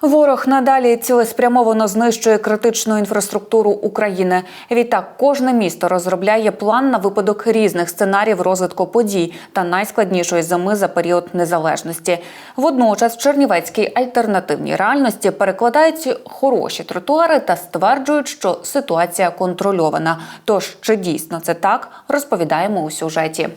Ворог надалі цілеспрямовано знищує критичну інфраструктуру України. Відтак, кожне місто розробляє план на випадок різних сценаріїв розвитку подій та найскладнішої зими за період незалежності. Водночас в Чернівецькій альтернативній реальності перекладають хороші тротуари та стверджують, що ситуація контрольована. Тож чи дійсно це так, розповідаємо у сюжеті.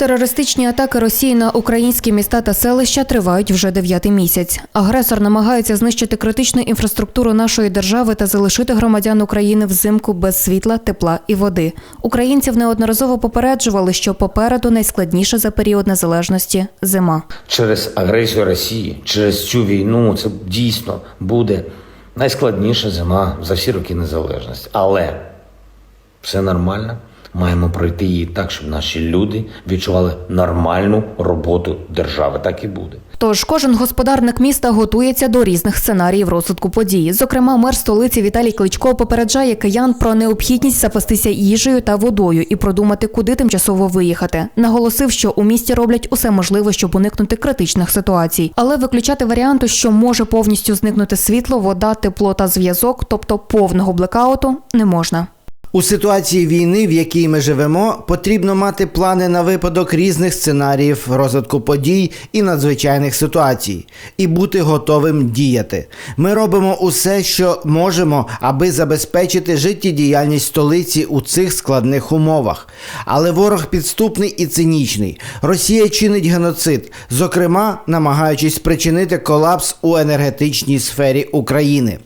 Терористичні атаки Росії на українські міста та селища тривають вже дев'ятий місяць. Агресор намагається знищити критичну інфраструктуру нашої держави та залишити громадян України взимку без світла, тепла і води. Українців неодноразово попереджували, що попереду найскладніше за період незалежності зима. через агресію Росії, через цю війну це дійсно буде найскладніша зима за всі роки незалежності. Але все нормально. Маємо пройти її так, щоб наші люди відчували нормальну роботу держави. Так і буде. Тож кожен господарник міста готується до різних сценаріїв розвитку події. Зокрема, мер столиці Віталій Кличко попереджає киян про необхідність запастися їжею та водою і продумати, куди тимчасово виїхати. Наголосив, що у місті роблять усе можливе, щоб уникнути критичних ситуацій, але виключати варіанту, що може повністю зникнути світло, вода, тепло та зв'язок, тобто повного блекауту, не можна. У ситуації війни, в якій ми живемо, потрібно мати плани на випадок різних сценаріїв розвитку подій і надзвичайних ситуацій, і бути готовим діяти. Ми робимо усе, що можемо, аби забезпечити життєдіяльність столиці у цих складних умовах. Але ворог підступний і цинічний. Росія чинить геноцид, зокрема, намагаючись спричинити колапс у енергетичній сфері України.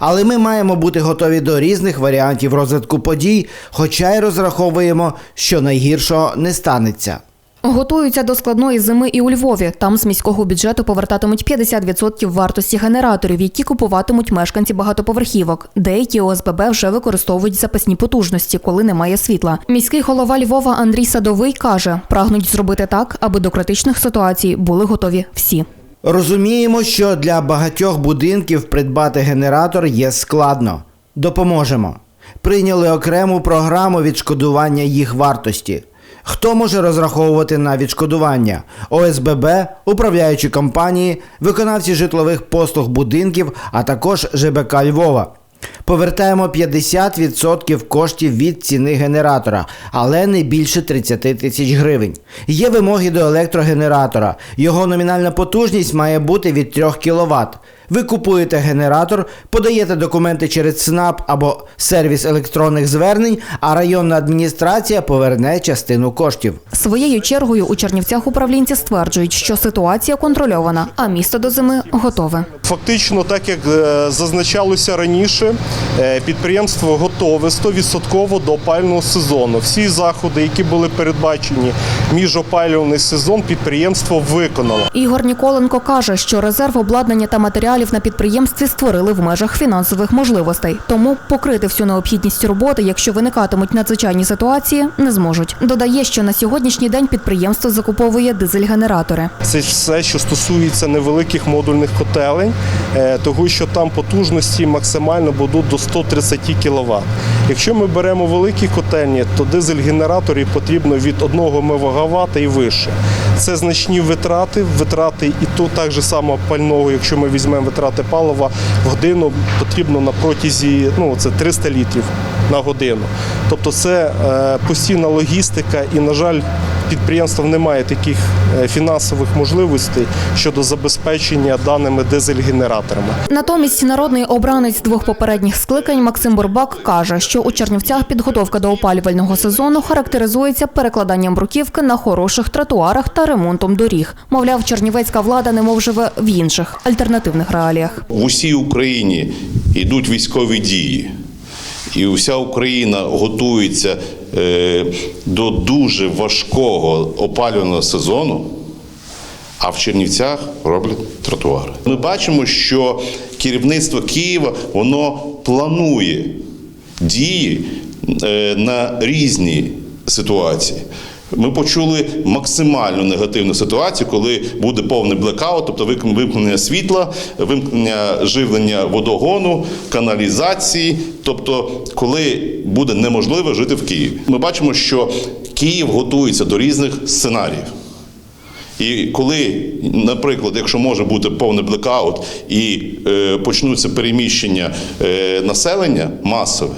Але ми маємо бути готові до різних варіантів розвитку подій, хоча й розраховуємо, що найгіршого не станеться. Готуються до складної зими і у Львові. Там з міського бюджету повертатимуть 50% вартості генераторів, які купуватимуть мешканці багатоповерхівок. Деякі ОСББ вже використовують запасні потужності, коли немає світла. Міський голова Львова Андрій Садовий каже, прагнуть зробити так, аби до критичних ситуацій були готові всі. Розуміємо, що для багатьох будинків придбати генератор є складно. Допоможемо. Прийняли окрему програму відшкодування їх вартості. Хто може розраховувати на відшкодування? ОСББ, управляючі компанії, виконавці житлових послуг будинків, а також ЖБК Львова. Повертаємо 50% коштів від ціни генератора, але не більше 30 тисяч гривень. Є вимоги до електрогенератора. Його номінальна потужність має бути від 3 кВт. Ви купуєте генератор, подаєте документи через ЦНАП або сервіс електронних звернень, а районна адміністрація поверне частину коштів. Своєю чергою у Чернівцях управлінці стверджують, що ситуація контрольована, а місто до зими готове. Фактично, так як е, зазначалося раніше, е, підприємство готове 100% до опального сезону. Всі заходи, які були передбачені між опалювальний сезон, підприємство виконало. Ігор Ніколенко каже, що резерв обладнання та матеріалів на підприємстві створили в межах фінансових можливостей. Тому покрити всю необхідність роботи, якщо виникатимуть надзвичайні ситуації, не зможуть. Додає, що на сьогоднішній день підприємство закуповує дизель-генератори. Це все, що стосується невеликих модульних котелень, е, того що там потужності максимально будуть до 130 кВт. Якщо ми беремо великі котельні, то дизель-генераторів потрібно від 1 МВт і вище. Це значні витрати, витрати і то так же само пального, якщо ми візьмемо витрати палива, в годину потрібно на протязі ну, це 300 літрів на годину. Тобто це е, постійна логістика і, на жаль, підприємства немає таких е, фінансових можливостей щодо забезпечення даними дизель-генераторами. Натомість народний обранець двох попередніх скликань Максим Бурбак каже, що у Чернівцях підготовка до опалювального сезону характеризується перекладанням бруківки на хороших тротуарах та ремонтом доріг. Мовляв, чернівецька влада немов живе в інших альтернативних реаліях. В усій Україні йдуть військові дії, і вся Україна готується е, до дуже важкого опалювального сезону. А в Чернівцях роблять тротуари. Ми бачимо, що керівництво Києва воно планує дії е, на різні ситуації. Ми почули максимально негативну ситуацію, коли буде повний блекаут, тобто вимкнення світла, вимкнення живлення водогону, каналізації, тобто коли буде неможливо жити в Києві. Ми бачимо, що Київ готується до різних сценаріїв. І коли, наприклад, якщо може бути повний блекаут і е, почнуться переміщення е, населення масове.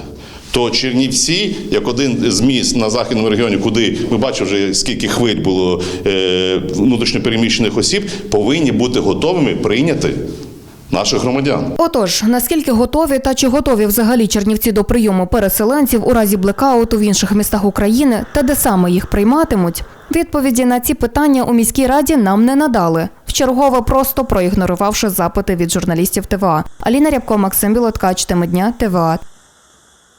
То Чернівці, як один з міст на західному регіоні, куди ми бачимо вже скільки хвиль було е, внутрішньопереміщених осіб, повинні бути готовими прийняти наших громадян. Отож, наскільки готові та чи готові взагалі чернівці до прийому переселенців у разі блекауту в інших містах України та де саме їх прийматимуть? Відповіді на ці питання у міській раді нам не надали. Вчергове просто проігнорувавши запити від журналістів ТВА. Аліна Рябко, Максим Білоткач, теми дня ТВА.